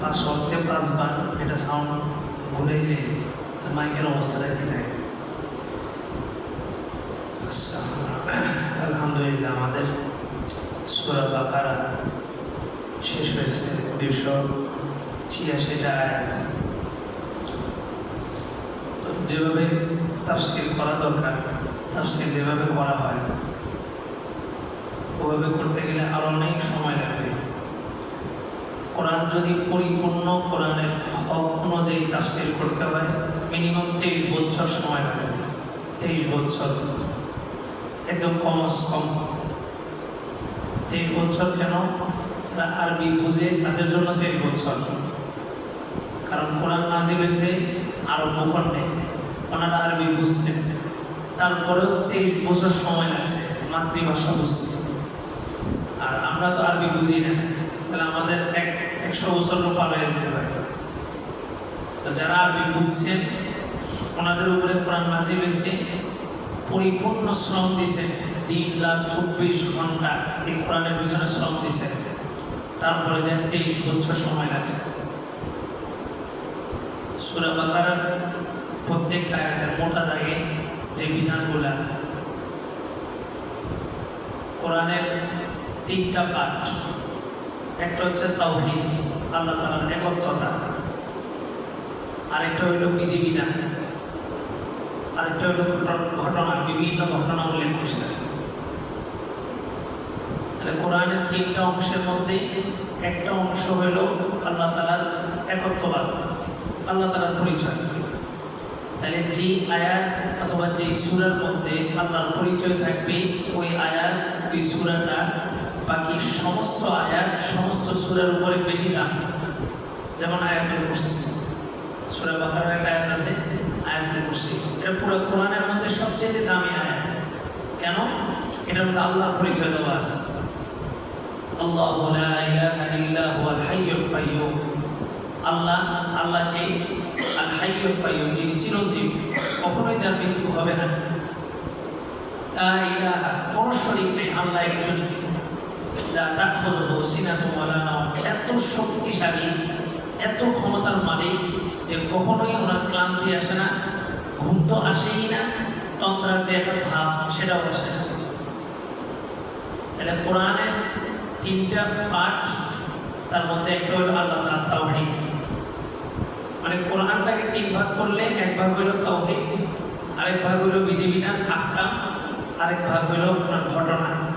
পাঁচ শব্দে পাঁচবার এটা সাউন্ড ঘুরাইলে তো মাইকের অবস্থাটা কি থাকে? আচ্ছা, আলহামদুলিল্লাহ আমাদের সুরা বাকারা শেষ হয়েছে দুশো ছিয়াশিটা আয়াত। যেভাবে তাফসিল করা দরকার তাফসিল যেভাবে করা হয় ওভাবে করতে গেলে আরও অনেক সময় লাগবে। কোরআন যদি পরিপূর্ণ কোরআনের হক অনুযায়ী তাফসিল করতে হয় মিনিমাম তেইশ বছর সময় লাগবে। তেইশ বছর। একদম কমস কম। তেইশ বছর কেন? যারা আরবি বুঝে তাদের জন্য তেইশ বছর। কারণ কোরআন নাজিল হয়েছে আরব ভূখণ্ডে। ওনারা আরবি বুঝতেন। তারপরেও তেইশ বছর সময় লাগছে, মাতৃভাষা বুঝতে। আর আমরা তো আরবি বুঝি না, তাহলে আমাদের এক, একশো বছরও পার হয়ে যেতে পারে। তো যারা আরবি বুঝছেন, ওনাদের উপরে কোরআন নাজিল হয়েছে, পরিপূর্ণ শ্রম দিছে, তিন লাখ চব্বিশ ঘণ্টা এই কোরআনের পিছনে শ্রম দিছে। তারপরে দেন তেইশ বছর সময় লাগছে। সুরা বাকারার প্রত্যেকটা আয়াতের মোটা দাগে যে বিধানগুলা, কোরআনের তিনটা পাঠ একটা হচ্ছে তাওহিদ, আল্লাহ তালার একত্রতা আরেকটা হইল বিধিবিধান। আরেকটা হইল ঘটনা- বিভিন্ন ঘটনা উল্লেখ করছে। তাহলে কোরআনের তিনটা অংশের মধ্যে একটা অংশ হইল আল্লাহ তালার একত্ববাদ, আল্লাহ তালার পরিচয়। তাহলে যে আয়াত অথবা যে সুরার মধ্যে আল্লাহর পরিচয় থাকবে, ওই আয়াত, ওই সুরাটা বাকি সমস্ত আয়াত সমস্ত সুরের উপরে বেশি দামি। যেমন আয়াতুল কুরসি। সুরা বাকারার একটা আয়াত আছে, আয়াতুল কুরসি। এটা পুরো কোরআনের মধ্যে সবচেয়ে দামি আয়াত। কেন? এটার মধ্যে আল্লাহ পরিচয় দেওয়া আছে। আল্লাহ আল্লাহ, আল্লাহকে আল যিনি চিরঞ্জীব, কখনোই যার মৃত্যু হবে না। কোনো শরীক নেই আল্লাহ একজন লা তাখুযুহু সিনাতুন ওয়ালা নাওম এত শক্তিশালী, এত ক্ষমতার মালিক যে কখনোই ওনার ক্লান্তি আসে না, ঘুম তো আসেই না তন্দ্রার যে একটা ভাব, সেটাও আসে না। তাহলে কোরআনের তিনটা পাঠ, তার মধ্যে একটা হলো আল্লাহ তাআলা তাওহীদ। মানে কোরআনটাকে তিন ভাগ করলে এক ভাগ হলো তাওহীদ, আরেক ভাগ হলো বিধিবিধান, আহকাম, আরেক ভাগ আপনার ঘটনা।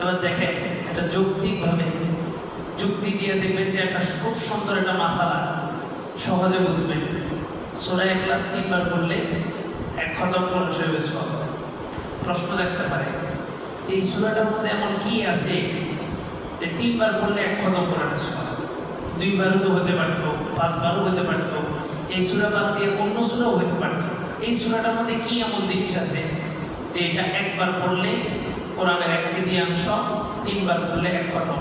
এবার দেখেন এটা যৌক্তিকভাবে যুক্তি দিয়ে দেখবেন যে একটা খুব সুন্দর একটা মাসালা সহজে বুঝবেন। সোরা ক্লাস তিনবার করলে এক খতম কোরআন শরীফের সব প্রশ্ন দেখতে পারে এই সুরাটার মধ্যে এমন কি আছে যে তিনবার করলে এক খতম কোরআনের সব দুইবারও তো হতে পারতো, পাঁচবারও হতে পারতো, এই সুরা বাদ দিয়ে অন্য সুরাও হতে পারতো। এই সুরাটার মধ্যে কি এমন জিনিস আছে যে এটা একবার পড়লে কোরআনের এক তৃতীয়াংশ, তিনবার পড়লে এক খতম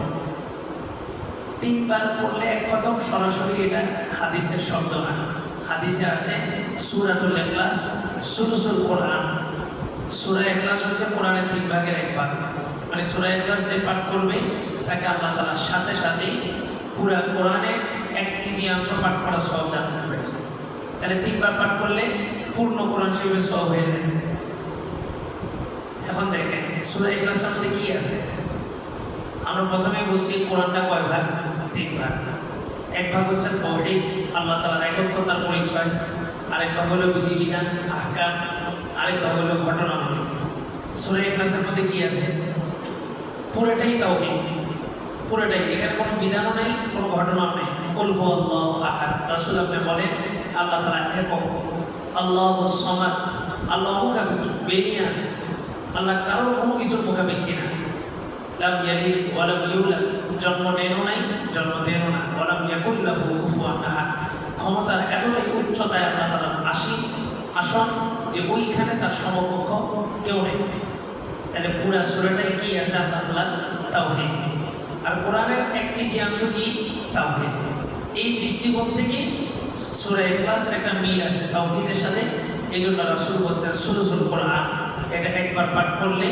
তিনবার পড়লে এক খতম সরাসরি এটা হাদিসের শব্দ না। হাদিসে আছে সুরাতুল এখলাস সুরুসুল কোরআন। সুরা এখলাস হচ্ছে কোরআনের তিন ভাগের এক ভাগ। মানে সুরা এখলাস যে পাঠ করবে, তাকে আল্লাহ তালার সাথে সাথেই পুরা কোরআনের এক তৃতীয়াংশ পাঠ করা সব দান করবে। তাহলে তিনবার পাঠ করলে পূর্ণ কোরআন শরীফের সব হয়ে যায়। এখন দেখেন সুরা এখলাসটার মধ্যে কি আছে? আমরা প্রথমে বলছি, কোরআনটা কয় ভাগ? তিন ভাগ। এক ভাগ হচ্ছে তৌহিদ আল্লাহ তাআলার একত্বতার পরিচয়। আরেক ভাগ হলো বিধিবিধান, আহকাম। আরেক ভাগ হলো ঘটনাবলী। সূরা ইখলাসের মধ্যে কি আছে? পুরোটাই তাওহীদ। পুরোটাই। এখানে কোনো বিধানও নেই, কোনো ঘটনাও নেই। কুল হুয়াল্লাহু আহাদ। রাসূল আপনি বলেন, আল্লাহ তাআলা একক আল্লাহু সামাদ। আল্লাহ বেরিয়ে আসে আল্লাহ কারোর কোনো কিছুর মুখাপেক্ষি না। লাম ইয়ালিদ ওয়ালাম ইউলাদ, জন্ম নেনও নাই, জন্ম দেনও না। ওয়ালাম ইয়াকুল লাহু কুফুয়ান আহাদ। ক্ষমতার এতটাই উচ্চতায় আল্লাহ তাআলা আসি, আসন যে ওইখানে তার সমকক্ষ কেউ নেই। তাহলে পুরা সূরাটাই কি আছে আল্লাহ তাআলা? তাওহীদ। আর কোরআনের এক তৃতীয়াংশ কি? তাওহীদ। এই দৃষ্টিকোণ থেকে সূরা ইখলাসের একটা মিল আছে তাওহীদের সাথে। এই জন্য রাসূল বলছেন সুরসুল কোরআন। এটা একবার পাঠ করলে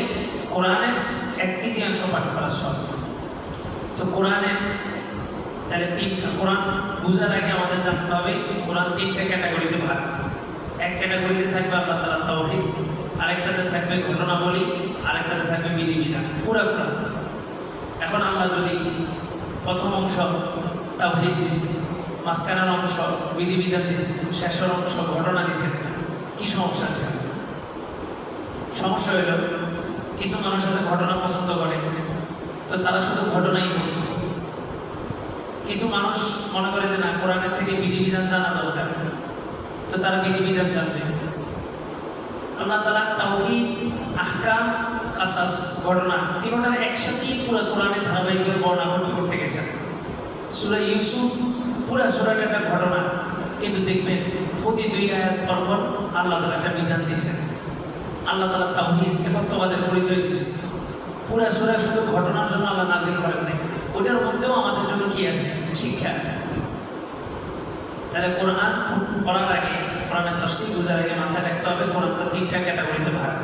কোরআনের এক তৃতীয়াংশ পাঠ করা সব তো কোরআনের তাহলে তিনটা, কোরআন বুঝার আগে আমাদের জানতে হবে, কোরআন তিনটা ক্যাটাগরিতে ভাগ। এক ক্যাটাগরিতে থাকবে আল্লাহ তালা তাওহিদ, আরেকটাতে থাকবে ঘটনাবলী, আরেকটাতে থাকবে বিধিবিধান, পুরা কোরআন। এখন আমরা যদি প্রথম অংশ তাওহিদ দিতেন মাঝখানের অংশ বিধিবিধান দিতে শেষের অংশ ঘটনা দিতে কি সমস্যা আছে? সমস্যা হইল কিছু মানুষ আছে ঘটনা পছন্দ করে, তো তারা শুধু ঘটনাই করত কিছু মানুষ মনে করে যে না, কোরআনের থেকে বিধিবিধান জানা দরকার। তো তারা বিধিবিধান জানবে। আল্লাহ তালা তাওহিদ, আহকাম, কাসাস, ঘটনা তিনটার একসাথেই পুরো কোরআনের ধারাবাহিকভাবে বর্ণনা করতে করতে গেছেন সুরা ইউসুফ, পুরা সুরাটা একটা ঘটনা। কিন্তু দেখবেন প্রতি দুই আয়াত পর পর আল্লাহ তালা একটা বিধান দিয়েছেন। আল্লাহ তালা তাওহিদ একত্ববাদের পরিচয় দিয়েছেন পুরা সুরা শুধু ঘটনার জন্য আল্লাহ নাজিল করেন নাই। ওটার মধ্যেও আমাদের জন্য কি আছে? শিক্ষা আছে। তাহলে কোরআন পড়ার আগে, কোরআনের তফসিল বোঝার আগে মাথায় রাখতে হবে, কোরআনটা তিনটা ক্যাটাগরিতে ভাগ।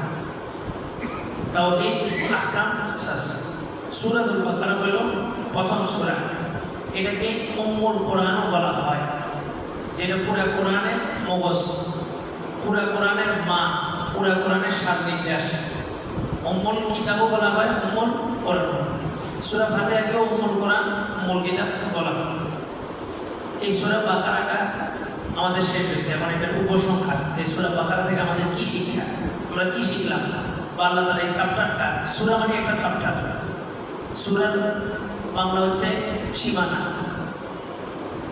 তাওহিদ, আহকাম, কাসাস। সূরাতুল বাকারা হইল প্রথম সূরা। এটাকে উম্মুল কোরআনও বলা হয়। যেটা পুরা কোরআনের মগজ, পুরা কোরআনের মা। পুরা কোরআনের সার নির্যাস উম্মুল কিতাবও বলা হয়, উম্মুল কোরআন সূরা ফাতিহাকেও উম্মুল কোরআন উম্মুল কিতাব বলা হয়। এই সুরা বাকারাটা আমাদের শেষ হয়েছে, এখন এটার উপসংখ্যা যে সুরা বাকারা থেকে আমাদের কি শিক্ষা? আমরা কি শিখলাম? বা আল্লাহ তালা এই চ্যাপ্টারটা সুরা মানে একটা চ্যাপ্টার সুরার বাংলা হচ্ছে সীমানা।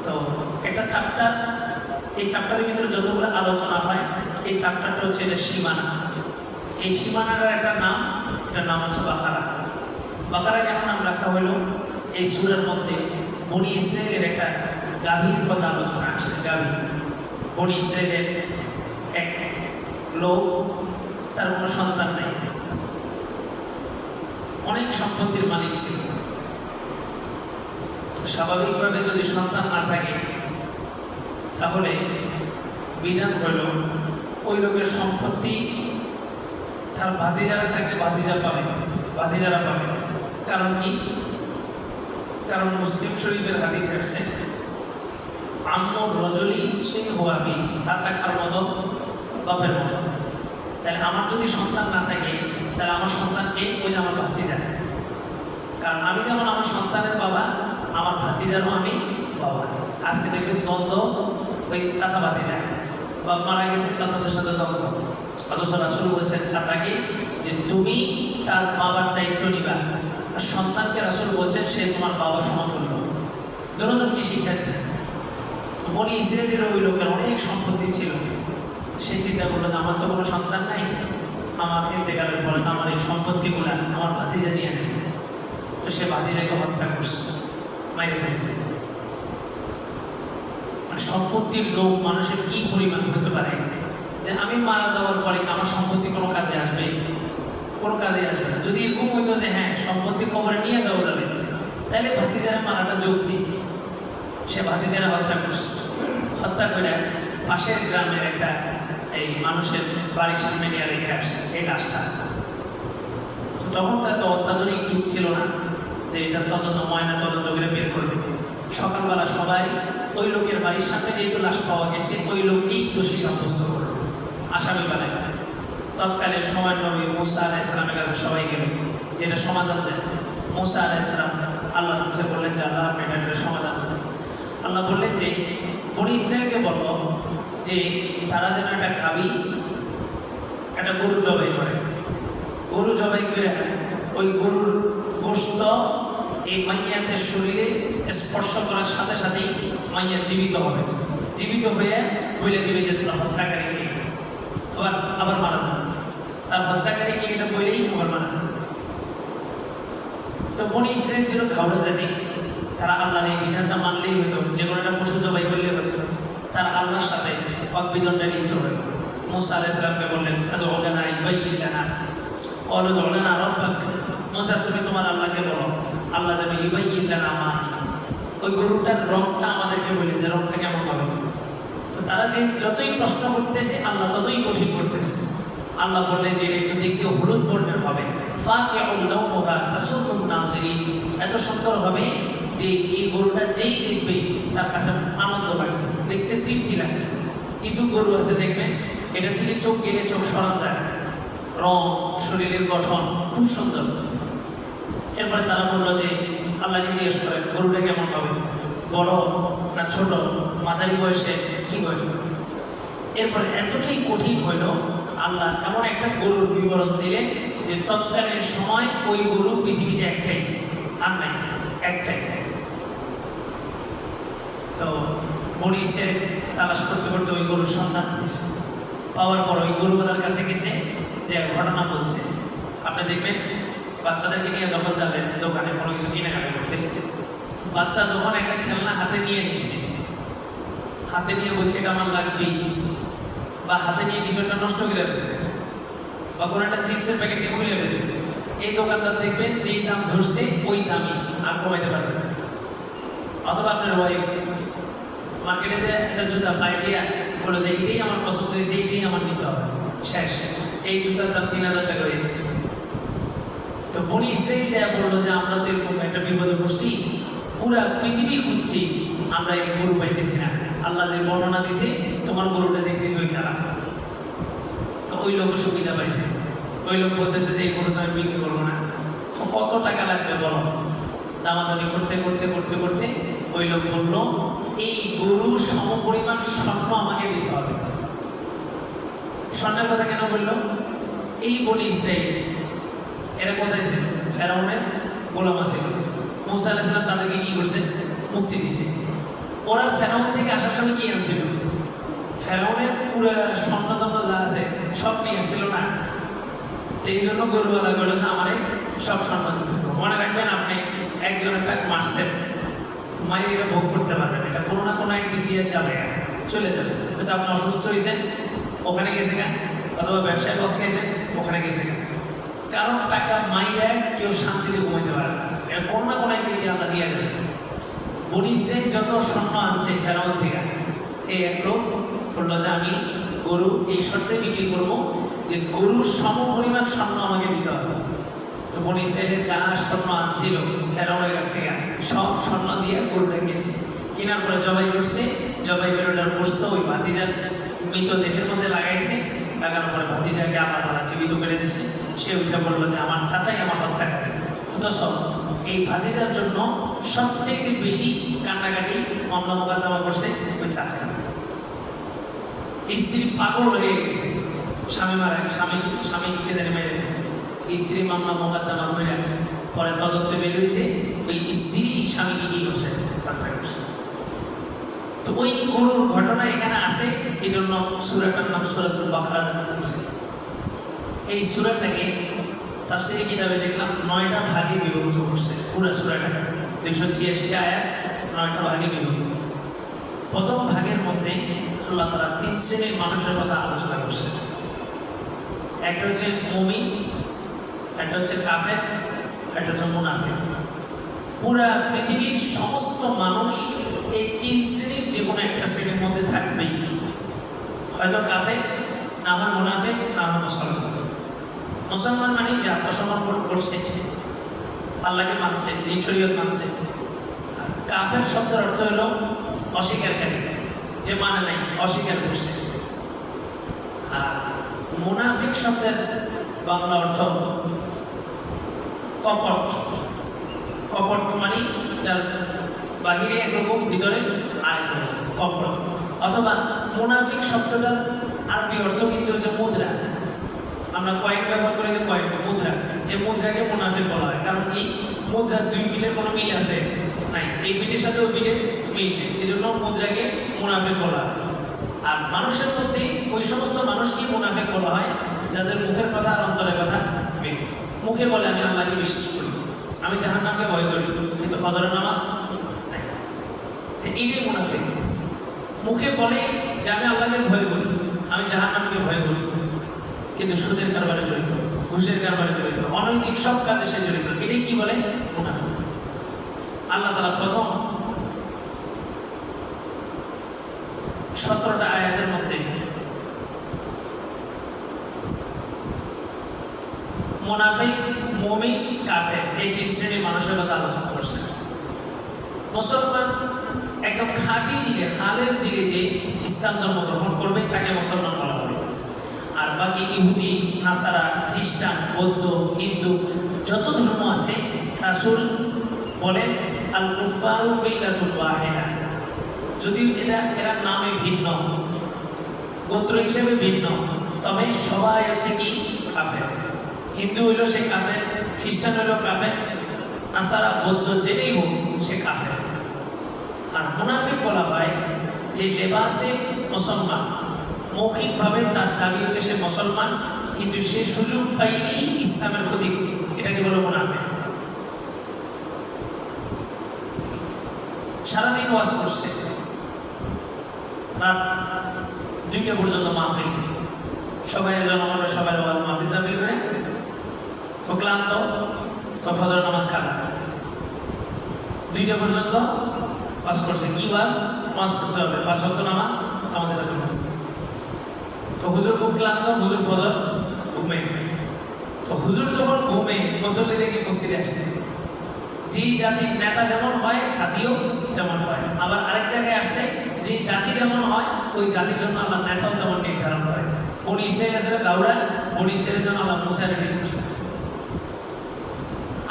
তো একটা চ্যাপ্টার এই চ্যাপ্টারের ভিতরে যতগুলো আলোচনা হয় এই চ্যাপ্টারটা হচ্ছে এটা সীমানা। এই সীমানাটার একটা নাম, এটার নাম হচ্ছে বাকারা। বাকারা কেন নাম রাখা হলো? এই সুরের মধ্যে বনি ইসরায়েলের একটা গাভীর কথা আলোচনা আসছে গাভী বনি ইসরায়েলের এক লোক, তার কোনো সন্তান নেই। অনেক সম্পত্তির মালিক ছিল। স্বাভাবিকভাবে যদি সন্তান না থাকে, তাহলে বিধান হইল ওই লোকের সম্পত্তি তার ভাতিজারা থাকলে ভাতিজা পাবে, ভাতিজারা পাবে। কারণ কি? কারণ মুসলিম শরীফের হাদিস আসছে আম্মুর রজলি সিংহ আমি চাচা খার মতো, বাপের মতো। তাহলে আমার যদি সন্তান না থাকে, তাহলে আমার সন্তানকে ওই যে আমার ভাতিজা। কারণ আমি যেমন আমার সন্তানের বাবা, আমার ভাতিজারও আমি বাবা। আজকে দেখবেন দ্বন্দ্ব ওই চাচা ভাতিজা বাপ মারা গেছে চাচাদের সাথে দ্বন্দ্ব অথচ রাসুল বলছেন, চাচাকে, যে তুমি তার বাবার দায়িত্ব নিবা আর সন্তানকে রাসুল বলছেন, সে তোমার বাবা সমতুল্য। দুজনকে শিক্ষা দিচ্ছেন বনি ইসরায়েলের ওই লোকের অনেক সম্পত্তি ছিল। সে চিন্তা করল যে, আমার তো কোনো সন্তান নাই। আমার ইন্তেকালের পরে আমার এই সম্পত্তিগুলো আমার ভাতিজা নিয়ে নেবে। তো সে ভাতিজাকে হত্যা করছে, মাইরে ফেলছে। সম্পত্তির লোক মানুষের কি পরিমাণ হতে পারে? যে আমি মারা যাওয়ার পরে আমার সম্পত্তি কোনো কাজে আসবে? কোনো কাজে আসবে না। যদি এরকম হইতো যে হ্যাঁ সম্পত্তি কবরে নিয়ে যাওয়া যাবে, তাহলে ভাতিজারা মারাটা যুক্তি সে ভাতিজারা হত্যা করছে। হত্যা করে পাশের গ্রামের একটা এই মানুষের বাড়ির সামনে নিয়ে রেখে আসছে এই লাশটা। তখন তো এত অত্যাধুনিক যুগ ছিল না যে এটা তদন্ত ময়না তদন্ত করে বের করবে। সকালবেলা সবাই ওই লোকের বাড়ির সাথে যেহেতু লাশ পাওয়া গেছে, ওই লোককেই দোষী সাব্যস্ত করল। আসামি বানায় তৎকালীন সময় নবী মুসা আলাহ ইসলামের কাছে সবাই গেল, যেটা সমাধান দেন। মুসা আলাহ ইসলাম আল্লাহর কাছে বললেন যে, আল্লাহ, আপনি এটা সমাধান দেন। আল্লাহ বললেন যে, বনি ইসরায়েলকে বলল যে, তারা যেন একটা গাবি, একটা গরু জবাই করে। গরু জবাই করে ওই গরুর গোস্ত এই মাইয়াতের শরীরে স্পর্শ করার সাথে সাথেই মাইয়া জীবিত হবে। জীবিত হয়ে বলে দিবে যে তারা হত্যাকারীকে আবার আবার মারা যাবে। তার হত্যাকারীকে এটা বলেই আবার মারা যাবে। তো বনি ইসরায়েল ছিল খাওয়া জাতি। তারা আল্লাহর এই বিধানটা মানলেই হতো। যে কোনো একটা পশু জবাই করলে হতো। তারা আল্লাহর সাথে অকবিদনটা লিপ্ত হল। মুসা আলাহ ইসলামকে বললেন ফাদু ওলানা ইবাইল্লানা কলু ওলানা রব্বাক। মুসা, তুমি তোমার আল্লাহকে বলো। আল্লাহ যেন ইবাইল্লানা মাহি। ওই গরুটার রংটা আমাদেরকে বলে যে রংটা কেমন হবে? তো তারা যে যতই প্রশ্ন করতেছে, আল্লাহ ততই কঠিন করতেছে। আল্লাহ বললেন যে একটু দেখতে হলুদ বর্ণের হবে। এত সুন্দর হবে যে এই গরুটা যেই দেখবে, তার কাছে আনন্দ লাগবে, দেখতে তৃপ্তি লাগবে। কিছু গরু আছে দেখবেন, এটার দিকে চোখ গেলে চোখ সরান যায়। রং, শরীরের গঠন, খুব সুন্দর। এরপরে তারা বলল যে আল্লাহকে জিজ্ঞেস করে, গরুটা কেমন হবে? বড় না ছোট? মাঝারি বয়সে কি হইল? এরপরে এতটাই কঠিন হইল, আল্লাহ এমন একটা গরুর বিবরণ দিলেন যে, তৎকালীন সময় ওই গরু পৃথিবীতে একটাই ছিল, আর নাই, একটাই। তো মরিসে তালাশ করতে করতে ওই গরুর সন্ধান পেয়েছে পাওয়ার পর ওই গরু গরুওয়ালার কাছে গেছে, যে ঘটনা বলছে। আপনি দেখবেন বাচ্চাদেরকে নিয়ে যখন যাবেন দোকানে কোনো কিছু কেনাকাটা করতে। বাচ্চা যখন একটা খেলনা হাতে নিয়ে নিছে হাতে নিয়ে বলছে, এটা আমার লাগবেই বা হাতে নিয়ে কিছু একটা নষ্ট করে ফেলছে, বা কোনো একটা চিপসের প্যাকেটকে খুলে ফেলছে। এই দোকানদার দেখবেন, যেই দাম ধরছে, ওই দামই আর কমাইতে পারবেন অথবা আপনার ওয়াইফ মার্কেটে যে একটা জুতা পাই দিয়া বলে যে এইটাই আমার পছন্দ হয়েছে এইটাই আমার নিতে হবে। শেষ। এই জুতার দাম তিন হাজার টাকা হয়ে গেছে। তো বনি ইসরাইল যা বলল যে, আমরা তো এরকম একটা বিপদে পড়ছি, পুরা পৃথিবী খুঁজছি, আমরা এই গরু পাইতেছি না। আল্লাহ যে বর্ণনা দিছে, তোমার গরুটা দেখতেছি ওই খারাপ তো ওই লোক সুবিধা পাইছে। ওই লোক বলতেছে যে, এই গরু তো আমি বিক্রি করব না। কত টাকা লাগবে বলো? দামাদামি করতে করতে করতে করতে ওই লোক বলল, এই গরু সমপরিমাণ স্বর্ণ আমাকে দিতে হবে। স্বর্ণের কথা কেন বলল? এই বলি ইসরাইল এরা কোথায় ছিল? ফেরাউনের গোলাম ছিল। মুসা তাদেরকে কি করছে? মুক্তি দিছে। ওরা ফেরাউন থেকে আসার সময় কি আনছিল? ফেরাউনের পুরো স্বর্ণতন্ত্র যা আছে, সব নিয়ে এসেছিল না। এই জন্য গরুওয়ালা করল যে, আমারে সব স্বর্ণ দিতে মনে রাখবেন, আপনি একজন একটা মারছেন। তোমায় এটা ভোগ করতে পারবেন এটা কোনো না কোনো একদিক দিয়ে যাবে। চলে যাবে। হয়তো আপনি অসুস্থ হয়েছেন, ওখানে গেছে গা। অথবা ব্যবসায় লস খেয়েছেন ওখানে গেছে গা। কারণ টাকা মাইরা কেউ শান্তিতে ঘুমাইতে পারে না। এর কোনো না কোনো দিয়ে আমরা দিয়ে যাবে। বনিসে যত স্বর্ণ আনছে ফেরাউন থেকে এই এক লোক বলল যে, আমি গরু এই শর্তে বিক্রি করব যে, গরুর সম পরিমাণ স্বর্ণ আমাকে দিতে হবে। তো বনিসে যা স্বর্ণ আনছিল ফেরাউনের কাছ থেকে, সব স্বর্ণ দিয়ে গরুটা কিনেছে। কেনার পরে জবাই করছে, জবাই করে ওটার বসতো ওই ভাতিজার মৃতদেহের মধ্যে লাগাইছে লাগানোর পরে ভাতিজাকে আল্লাহ তারা দিয়েছে সে উঠে বলল যে, আমার চাচাই আমার হত্যা করে অথচ এই ভাতিজার জন্য সবচেয়ে বেশি কান্নাকাটি মামলা মোকদ্দমা করছে ওই চাচা স্ত্রী পাগল হয়ে গেছে। স্বামী মারা স্বামী স্বামী দিকে জানি মেরে গেছে স্ত্রী মামলা মোকদ্দমা করে পরে তদন্তে বের হয়েছে ওই স্ত্রী স্বামীকে কি করছে হত্যা করছে। তো ওই গরুর ঘটনা এখানে আছে এই জন্য সুরাটার নাম সুরাতুল বাখরা দেওয়া হয়েছে এই সুরাটাকে তাফসিরি কিতাবে দেখলাম? নয়টা ভাগে বিভক্ত করছে পুরা সুরাটাকে দুইশো ছিয়াশিটা আয়াত, নয়টা ভাগে বিভক্ত। প্রথম ভাগের মধ্যে আল্লাহ তারা তিন শ্রেণির মানুষের কথা আলোচনা করছে একটা হচ্ছে মমি একটা হচ্ছে কাফের, একটা হচ্ছে মুনাফের পুরা পৃথিবীর সমস্ত মানুষ এই তিন শ্রেণির যে কোনো একটা শ্রেণির মধ্যে থাকবেই। হয়তো কাফে না হয় মুনাফে না হয় মুসলমান। মুসলমান মানে যে আত্মসমর্পণ করছে। আল্লাহকে মানছে, দিন শরীয়ত মানছে। কাফের শব্দের অর্থ হলো অস্বীকারকারী, যে মানে নাই, অস্বীকার করছে। আর মুনাফিক শব্দের বাংলা অর্থ কপট। কপট মানে যার বাহিরে একরকম, ভিতরে আরেক কপট। অথবা মুনাফিক শব্দটার আরবি অর্থ কিন্তু হচ্ছে মুদ্রা। আমরা কয়েক ব্যবহার করে যে কয়েক মুদ্রা। এই মুদ্রাকে মুনাফে বলা হয়। কারণ কি? মুদ্রার দুই পিঠের কোনো মিল আছে? নাই। এই পিঠের সাথে ওই পিঠের মিল নেই। এই জন্য মুদ্রাকে মুনাফে বলা হয়। আর মানুষের মধ্যে ওই সমস্ত মানুষকে মুনাফে বলা হয়, যাদের মুখের কথা আর অন্তরের কথা মিল মুখে বলে, আমি আল্লাহকে বিশ্বাস করি। আমি জাহান নামকে ভয় করি। কিন্তু ফজরের নামাজ এইটাই মুনাফিক। মুখে বলে যে, আমি আল্লাহকে ভয় করি। আমি জাহান নামকে ভয় করি। কিন্তু সুদের কারবারে জড়িত, ঘুষের কারবারে জড়িত, অনৈতিক সব কাজে সে জড়িত। এটাই কি বলে? মুনাফিক। আল্লাহ তালা প্রথম সতেরোটা আয়াতের মধ্যে মোনাফিক, মমিন, কাফের এই তিন শ্রেণির মানুষের কথা আলোচনা করছেন। মুসলমান একদম খাঁটি দিকে, খালেজ দিকে যে ইসলাম ধর্ম গ্রহণ করবে, তাকে মুসলমান বলা আর বাকি ইহুদি, নাসারা, খ্রিস্টান, বৌদ্ধ, হিন্দু, যত ধর্ম আছে, রাসূল বলেন আল কুফারু মিল্লাতুল যদিও এরা এরা নামে ভিন্ন, গোত্র হিসেবে ভিন্ন, তবে সবাই আছে কি? কাফের। হিন্দু হইল সে কাফের, খ্রিস্টান হইল কাফের, নাসারা, বৌদ্ধ জেনেই হোক, সে কাফের। আর মুনাফিক বলা হয় যে লেবাসে মুসলমান। মৌখিকভাবে তার দাবি হচ্ছে সে মুসলমান, কিন্তু সে সুযোগ পাইলেই ইসলামের ক্ষতি করে। এটাকে বলে মুনাফিক? সারাদিন ওয়াজ করছে। রাত দুইটা পর্যন্ত মাহফিল। সবাই জনগণের সবাই ওয়াজ মাহফিল দাবি করে। তো ক্লান্ত, তো ফজর নামাজ কাজা দুইটা পর্যন্ত ওয়াজ করছে। কি ওয়াজ? ওয়াজ করতে হবে। পাঁচ নামাজ আমাদের কাছে। তো হুজুর খুব ক্লান্ত, হুজুর ফজর, ঘুমে। তো হুজুর যখন ঘুমে, মুসল্লি দেখে মসজিদে আসছে যে জাতির নেতা যেমন হয়, জাতিও তেমন হয়। আবার আরেক জায়গায় আসছে যে জাতি যেমন হয়, ওই জাতির জন্য আল্লাহ নেতাও তেমন নির্ধারণ করে। বনি ইসরায়েল আসলে গাউরা, বনি ইসরায়েলের জন্য আল্লাহ মুসা রেডি করছে।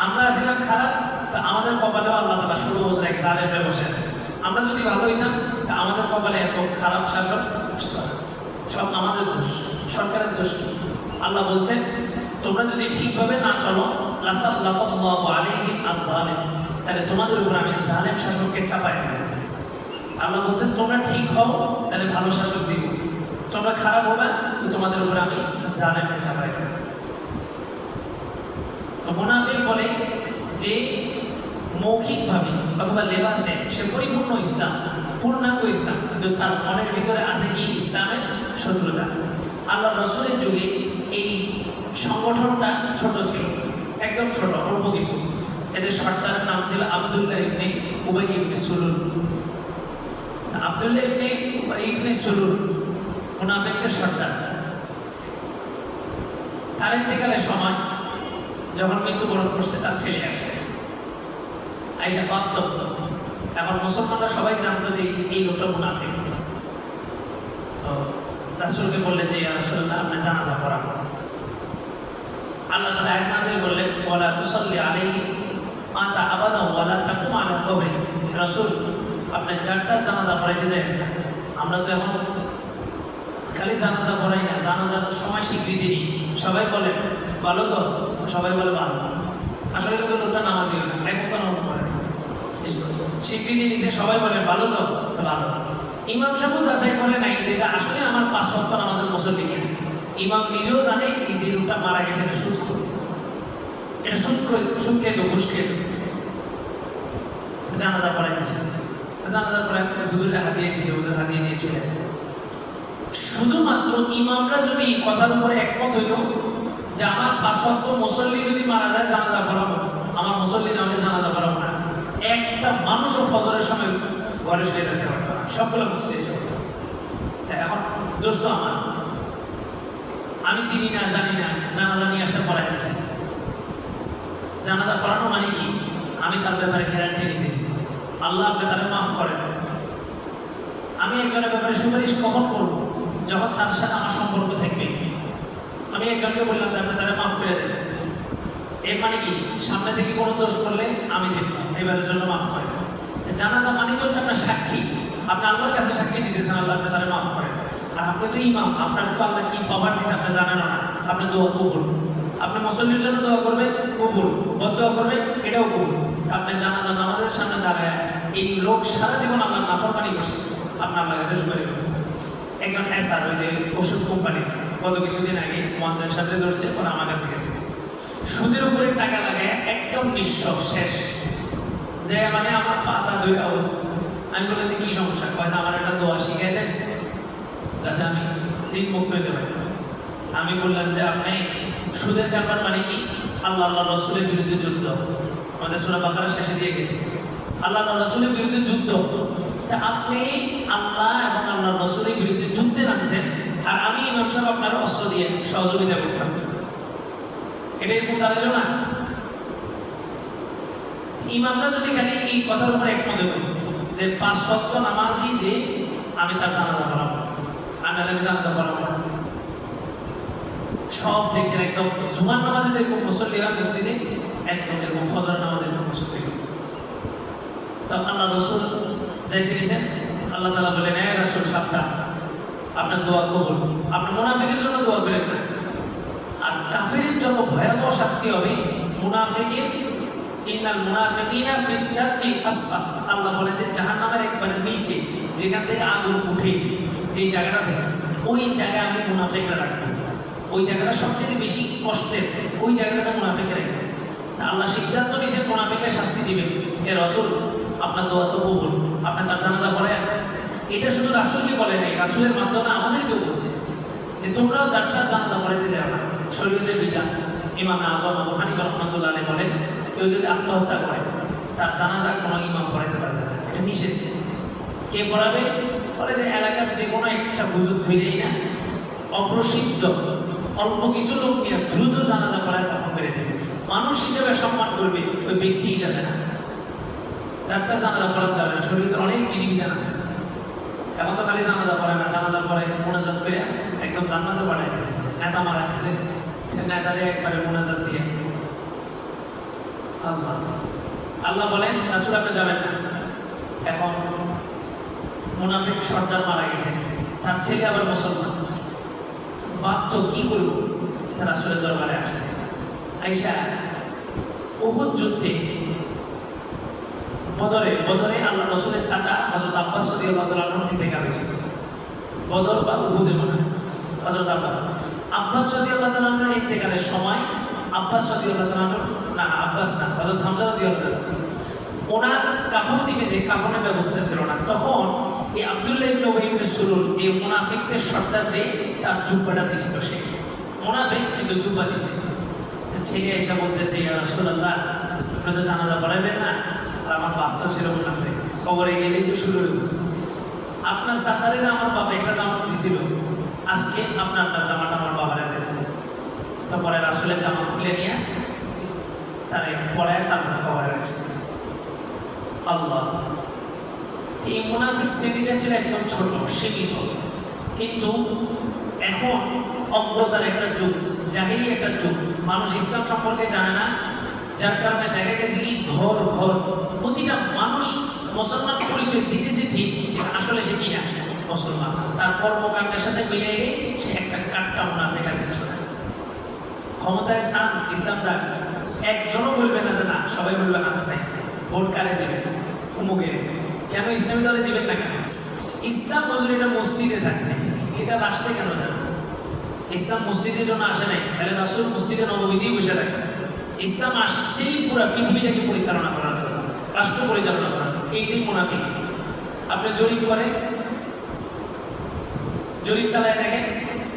আমরা ছিলাম খারাপ, তা আমাদের কপালেও আল্লাহ তালা ষোলো বছর এক জালেমে বসে আছে। আমরা যদি ভালো হইতাম, তা আমাদের কপালে এত খারাপ শাসক আসতো না। সব আমাদের দোষ, সরকারের দোষ কি? আল্লাহ বলছেন, তোমরা যদি ঠিকভাবে না চলো তাহলে তোমাদের উপর আমি জালেম শাসককে চাপাই দেব। আল্লাহ বলছেন, তোমরা ঠিক হও, তাহলে ভালো শাসক দিব। তোমরা খারাপ হবে, তো তোমাদের উপর আমি জালেমকে চাপাই দেব। তো মুনাফিক বলে যে মৌখিকভাবে অথবা লেবাসে সে পরিপূর্ণ ইসলাম, পূর্ণাঙ্গ ইসলাম, কিন্তু তার মনের ভিতরে আছে কি? ইসলামের শত্রুতা। আল্লাহ রসুলের যুগে এই সংগঠনটা ছোট ছিল, একদম ছোট, অল্প কিছু। এদের সর্দারের নাম ছিল আবদুল্লাহ ইবনে উবাই ইবনে সুলুল। আবদুল্লাহ ইবনে উবাই ইবনে সুলুল মুনাফিকদের সর্দার। তার ইন্তেকালের সময় যখন মৃত্যুবরণ করছে, তার ছেলে আসে। আইসা প্রাপ্ত এখন মুসলমানরা সবাই জানতো যে এই লোকটা মুনাফিক। তো রাসুলকে বললেন যে রাসুল্লাহ আপনি জানাজা পড়াবো। আল্লাহ তালা এক নাজিল বললেন, ওয়ালা তুসল্লি আলাই মাতা আবাদা ওয়ালা তাকুম আলা কবরে। রাসুল, আপনি চারটার জানাজা পড়াইতে যাবেন না। আমরা তো এখন খালি জানাজা পড়াই না, জানাজার সময় স্বীকৃতি নিই সবাই বলে, ভালো তো? সবাই বলে, ভালো। আসলে কিন্তু লোকটা নামাজি না, এক নামাজ পড়ে স্বীকৃতি নিছে সবাই বলে, ভালো তো ভালো। ইমাম সাহেব যাচাই করে নাই যে এটা আসলে আমার পাঁচ ওয়াক্ত নামাজের মুসল্লি কিনা। ইমাম নিজেও জানে এই যে লোকটা মারা গেছে, এটা সুদ করে এটা সুদ করে সুদ খেলো ঘুষ খেলো জানাজা পড়াই তো জানাজা পড়াই হুজুরে হাত দিয়ে দিয়েছে হুজুর হাত দিয়ে নিয়ে চলে শুধুমাত্র ইমামরা যদি এই কথার উপরে একমত হইল যে আমার পাঁচ ওয়াক্ত মুসল্লি যদি মারা যায়, জানাজা পড়াবো। আমার মুসল্লি না জানাজা পড়াবো না। একটা মানুষও ফজরের সময় ঘরে শুয়ে থাকতে পারতো না। সবগুলো মুসল্লি এসে পড়তো। এখন দোষ তো আমার। আমি চিনি না, জানি না, জানাজা নিয়ে আসা পড়াই গেছে জানাজা পড়ানো মানে কি? আমি তার ব্যাপারে গ্যারান্টি নিতেছি। আল্লাহ আপনি তারা মাফ করেন। আমি একজনের ব্যাপারে সুপারিশ কখন করব? যখন তার সাথে আমার সম্পর্ক থাকবে। আমি একজনকে বললাম যে আপনি তারা মাফ করে দেন। এর মানে কি? সামনে থেকে কোনো দোষ করলে আমি দেব এবারের জন্য মাফ করেন জানাজা মানে তো হচ্ছে আপনার সাক্ষী। আপনি আল্লাহর কাছে সাক্ষী দিতেছেন, আল্লাহ আপনি তারা মাফ করেন। আর আপনি তো ইমাম আপনার তো আল্লাহ কি পাওয়ার দিচ্ছে আপনি জানেন না। আপনি দোয়া কবুল। আপনি মুসল্লির জন্য দোয়া করবেন, কবুল। বদোয়া করবেন, এটাও কবুল। আপনি জানাজা নামাজের সামনে দাঁড়ায় এই লোক সারা জীবন আল্লাহ নাফরমানি করছে। আপনার আল্লাহ কাছে সুপারি করতে একজন এসআর ওই যে ওষুধ কোম্পানি গত কিছুদিন আগে মহাজের সাথে ধরছে, ওরা আমার কাছে গেছে। সুদের উপরে টাকা লাগায় একদম নিঃস্ব, শেষ। যে মানে আমার পাতা দুই অবস্থা আমি বললাম যে কি সমস্যা? কয় আমার একটা দোয়া শিখাই দেন, যাতে আমি ঋণ মুক্ত হইতে পারি। আমি বললাম যে, আপনি সুদের ব্যাপার মানে কি? আল্লাহ আল্লাহ রসুলের বিরুদ্ধে যুদ্ধ। আমাদের সুরা বাকারা শেষে দিয়ে গেছে। আল্লাহ আল্লাহ রসুলের বিরুদ্ধে যুদ্ধ। তা আপনি আল্লাহ এবং আল্লাহ রসুলের বিরুদ্ধে যুদ্ধে নামছেন, আর আমি ইমাম সাহেব আপনার অস্ত্র দিয়ে সহযোগিতা করতাম। এটা এরকম দাঁড়াল না? ইমামরা যদি খালি এই কথার উপর একমত হতো যে পাঁচ সপ্ত নামাজই যে আমি তার জানাজা পড়াবো, আমি আমি জানাজা পড়াবো না। সব দেখবেন একদম জুমার নামাজে যেরকম মুসল্লি হয় মসজিদে, একদম এরকম ফজর নামাজে এরকম মুসল্লি হয়। তো আল্লাহ রসুল যাইতে গেছেন আল্লাহ তালা বলেন হ্যাঁ রসুল, সাবধান। আপনার দোয়া কবুল। আপনি মুনাফিকের জন্য দোয়া করেন না। আর কাফেরের যত ভয়াবহ শাস্তি হবে, মুনাফিকের ইন্নাল মুনাফিকিনা ফিদ্দাতিল আসফা আল্লাহ বলেন যে জাহান্নামের একবারে নিচে, যেখান থেকে আগুন উঠে, যে জায়গাটা থেকে, ওই জায়গায় আমি মুনাফিকরা রাখব। ওই জায়গাটা সবচেয়ে বেশি কষ্টের, ওই জায়গাটাতে মুনাফিকে রাখবে। আল্লাহ সিদ্ধান্ত নিয়েছেন মুনাফিকের শাস্তি দিবেন। হে রসুল, আপনার দোয়া তো কবুল। আপনি তার জানাজা পড়েন এটা শুধু রাসুলকে বলে নাই, রাসুলের মাধ্যমে আমাদেরকেও বলছে। যে তোমরাও যার তার জানাজা পড়াইতে যাও না। শরীরের বিধান, ইমাম আজম আবু হানিফা রহমতুল্লাহ বলেন কেউ যদি আত্মহত্যা করে, তার জানাজা কোনো ইমাম পড়াইতে পারবে না। এটা নিষেধ। কে পড়াবে? বলে যে এলাকার যে কোনো একটা হুজুর ধরেই না, অপ্রসিদ্ধ, অল্প কিছু লোক নিয়ে দ্রুত জানাজা করায় দফন করে দেবে। মানুষ হিসেবে সম্মান করবে ওই ব্যক্তি হিসাবে না। যার তার জানাজা করা যাবে না। শরীরে অনেক বিধিবিধান আছে। এখন তো খালি জানাজা পড়ে না, জানাজা পড়ে মোনাজাত করে একদম জান্নাতে পাঠাই দিয়েছে। নেতা মারা গেছে। নেতারে একবারে মোনাজাত দিয়ে আল্লাহ। আল্লাহ বলেন, রাসুল আপনি যাবেন না। এখন মুনাফিক সর্দার মারা গেছে। তার ছেলে আবার মুসলমান। বাধ্য কি করব? তার আসলে দরবারে আসছে। আইসা উহুদ যুদ্ধে বদরে বদরে আল্লাহ রসুলের চাচা হজরত আব্বাস সদি আল্লাহ তালন বদর বা উহুদে মনে হয় হজরত আব্বাস। আব্বাস সদি ইন্তেকালের সময়, আব্বাস সদি না, আব্বাস না হজরত হামজা তাআলা। ওনার কাফন দিকে যে কাফনের ব্যবস্থা ছিল না, তখন এই আবদুল্লাহ ইবনে উবাই ইবনে সুলুল এই মুনাফিকদের সর্দার যে তার জুব্বাটা দিয়েছিল সে। মুনাফিক কিন্তু জুব্বা দিয়েছে। ছেলে এসে বলতেছে, ইয়া রাসূলুল্লাহ আপনি তো জানাজা পড়াবেন না, আর আমার বাপ তো ছিল মুনাফিক। কবরে গেলেই তো শুরু হইব। আপনার চাচারে যে আমার বাবা একটা জামা দিছিল, আজকে আপনার জামাটা আমার বাবারে দেবেন তারপরে রাসূলের জামা খুলে নিয়ে তারে পড়ায় তারপরে কবরে রাখছে। আল্লাহ। এই মুনাফিক শ্রেণীটা ছিল একদম ছোট, সীমিত। কিন্তু এখন অজ্ঞতার একটা যুগ, জাহিলি একটা যুগ। মানুষ ইসলাম সম্পর্কে জানে না, যার কারণে দেখা গেছে কি ঘর ঘর। প্রতিটা মানুষ মুসলমান পরিচয় দিতেছে ঠিক, কিন্তু আসলে সে কিনা? মুসলমান। তার কর্মকাণ্ডের সাথে মিলে সে একটা কাটটা মুনাফিক আর কিছু না ক্ষমতায় চান, ইসলাম চান। একজনও বলবে না যে না, সবাই বলবে না চাই ভোট কারে দেবেন? হুমুকের কেন ইসলামী দলে দিবেন না কেন? ইসলাম নজর এটা মসজিদে থাকবে। এটা রাষ্ট্রে কেন যাবে? ইসলাম মসজিদের জন্য আসে নাই। তাহলে রাসুল মসজিদে নববিধি বসে থাকবে। ইসলাম আসছেই পুরো পৃথিবীটাকে পরিচালনা করার জন্য, রাষ্ট্র পরিচালনা করার এইটাই মুনাফিক। আপনি জরিপ করেন। জরিপ চালায় দেখেন,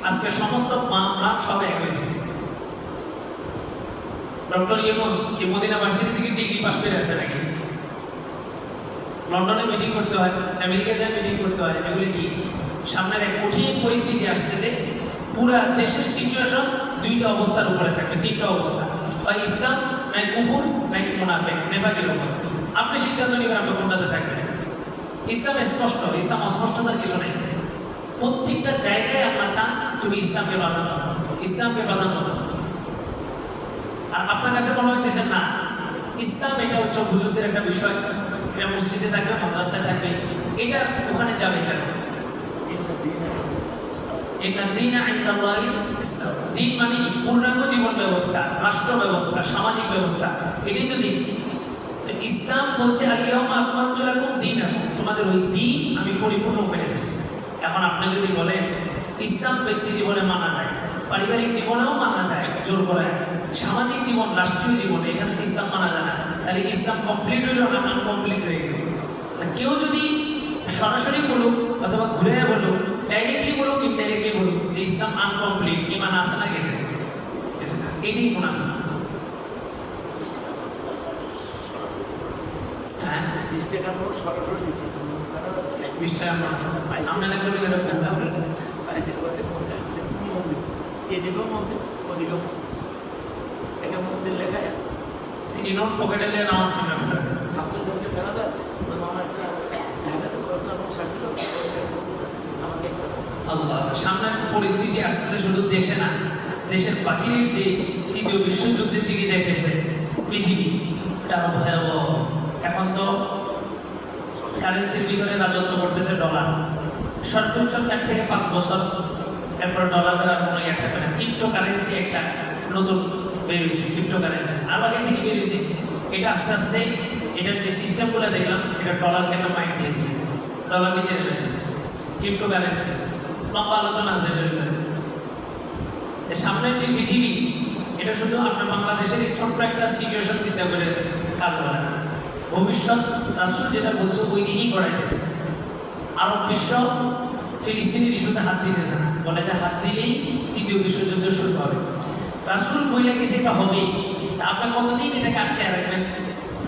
আজকে সমস্ত মামলা সব এক হয়েছে। ডক্টর ইউনুস কি মদিনা ভার্সিটি থেকে ডিগ্রি পাস করে আসে নাকি? লন্ডনে মিটিং করতে হয় আমেরিকা যায় মিটিং করতে হয়, এগুলি কি? সামনের এক কঠিন পরিস্থিতি আসছে যে পুরা দেশের সিচুয়েশন দুইটা অবস্থার উপরে থাকবে, তিনটা অবস্থা। হয় ইসলাম, নাই কুফুর, নাই মুনাফেক, নেফাকের উপর। আপনি সিদ্ধান্ত নেবেন আপনি কোনটাতে থাকবেন। ইসলাম স্পষ্ট, ইসলাম অস্পষ্টতার কিছু নেই। প্রত্যেকটা জায়গায় আপনার চান তুমি ইসলামকে দাও, ইসলামকে প্রাধান্য দাও। আর আপনার কাছে মনে হইতেছে, না, ইসলাম এটা হচ্ছে হুজুরদের একটা বিষয়। এটা মসজিদে থাকবে, মাদ্রাসায় থাকবে। এটা ওখানে যাবে কেন? দিন দিন মানে সামাজিক ব্যবস্থা। এটাই তো দিন তো ইসলাম বলছে আলিয়াম আকমালতু লাকুম দীনাকুম তোমাদের ওই দিন আমি পরিপূর্ণ মেনে দিয়েছি। এখন আপনি যদি বলেন, ইসলাম ব্যক্তি জীবনে মানা যায়, পারিবারিক জীবনেও মানা যায়, জোর করে সামাজিক জীবন রাষ্ট্রীয় জীবন এখানে তো ইসলাম মানা যায় না তাহলে ইসলাম কমপ্লিট হইল না আনকমপ্লিট হয়ে গেল কেউ যদি সরাসরি বলুক অথবা ঘুরে বলুক ডাইরেক্টলি বলুক ইনডাইরেক্টলি বলুক যে ইসলাম আনকমপ্লিট ইমান আসে না গেছে এটাই মুনাফিক হ্যাঁ সরাসরি এটা এদিকেও মন্দির ওদিকেও মন্দির মন্দির লেখাই আছে। এই নোট পকেটে নিয়ে নামাজ করে ছাত্রদেরকে বেড়া যায় ওই মামা একটা ঢাকাতে কয়েকটা মানুষ আসছিল আল্লাহ সামনের পরিস্থিতি আসছে শুধু দেশে না দেশের বাহিরের যে তৃতীয় বিশ্বযুদ্ধের দিকে যাইতেছে পৃথিবী এটা আরও ভয়াবহ। এখন তো কারেন্সির ভিতরে রাজত্ব করতেছে ডলার সর্বোচ্চ চার থেকে পাঁচ বছর এরপর ডলারের আর কোনো ইয়ে থাকবে না। ক্রিপ্টো কারেন্সি একটা নতুন বের হয়েছে ক্রিপ্টো কারেন্সি আর আগে থেকে বের হয়েছে এটা আস্তে আস্তে এটার যে সিস্টেমগুলো দেখলাম, এটা ডলারকে একটা মাইক দিয়ে দিবে। ডলার নিচে নেবে। ক্রিপ্টো কারেন্সি লম্বা আলোচনা আছে এটার ভিতরে। সামনের যে পৃথিবী, এটা শুধু আপনার বাংলাদেশের ছোট্ট একটা সিচুয়েশন চিন্তা করে কাজ করে। ভবিষ্যৎ রাষ্ট্র যেটা বলছে, ওই দিকেই করাইতেছে আরব বিশ্ব ফিলিস্তিনের ইস্যুতে হাত দিতেছে না। বলে যে হাত দিলেই তৃতীয় বিশ্বযুদ্ধ শুরু হবে। রাসুল বইলে গেছে এটা হবে তা আপনি কতদিন এটাকে আটকে রাখবেন?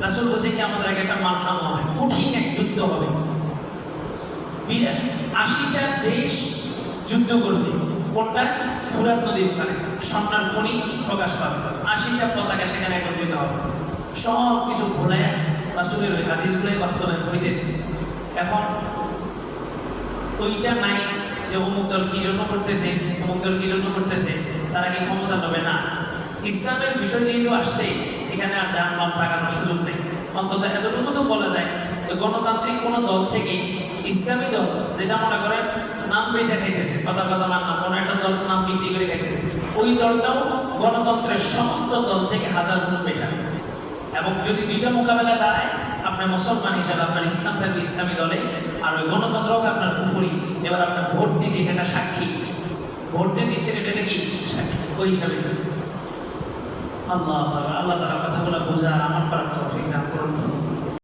রাসুল বলছে কি, আমাদের আগে একটা মালহাম হবে, কঠিন এক যুদ্ধ হবে। বিরাট আশিটা দেশ যুদ্ধ করবে, কোনটা? ফুরাত নদীর ওখানে স্বর্ণার খনি প্রকাশ পাবে। আশিটা পতাকা সেখানে একত্রিত হবে। সব কিছু ভোলায় রাসুলের ওই হাদিসগুলোই বাস্তবায়ন হইতেছে। এখন ওইটা নাই যে অমুক দল কি জন্য করতেছে, অমুক দল কি জন্য করতেছে। তারা কি ক্ষমতা পাবে না। ইসলামের বিষয় যেহেতু আসছে, এখানে আর ডান বাম তাকানোর সুযোগ নেই। অন্তত এতটুকু তো বলা যায় যে গণতান্ত্রিক কোনো দল থেকে ইসলামী দল, যেটা মনে করেন নাম বেঁচে খাইতেছে কথা কথা নাম, কোনো একটা দল নাম বিক্রি করে খাইতেছে, ওই দলটাও গণতন্ত্রের সমস্ত দল থেকে হাজার গুণ বেটার এবং যদি দুইটা মোকাবেলা দাঁড়ায় আপনার মুসলমান হিসাবে আপনার ইসলাম থাকবে ইসলামী দলে, আর ওই গণতন্ত্র হবে আপনার পুফুরি এবার আপনার ভোট দিতে এটা সাক্ষী। ভোট যে দিচ্ছেন, এটা নাকি ওই হিসাবে আল্লাহ আল্লাহ তারা কথা বলা বোঝার আমার পারা তো সেই নাম করুন।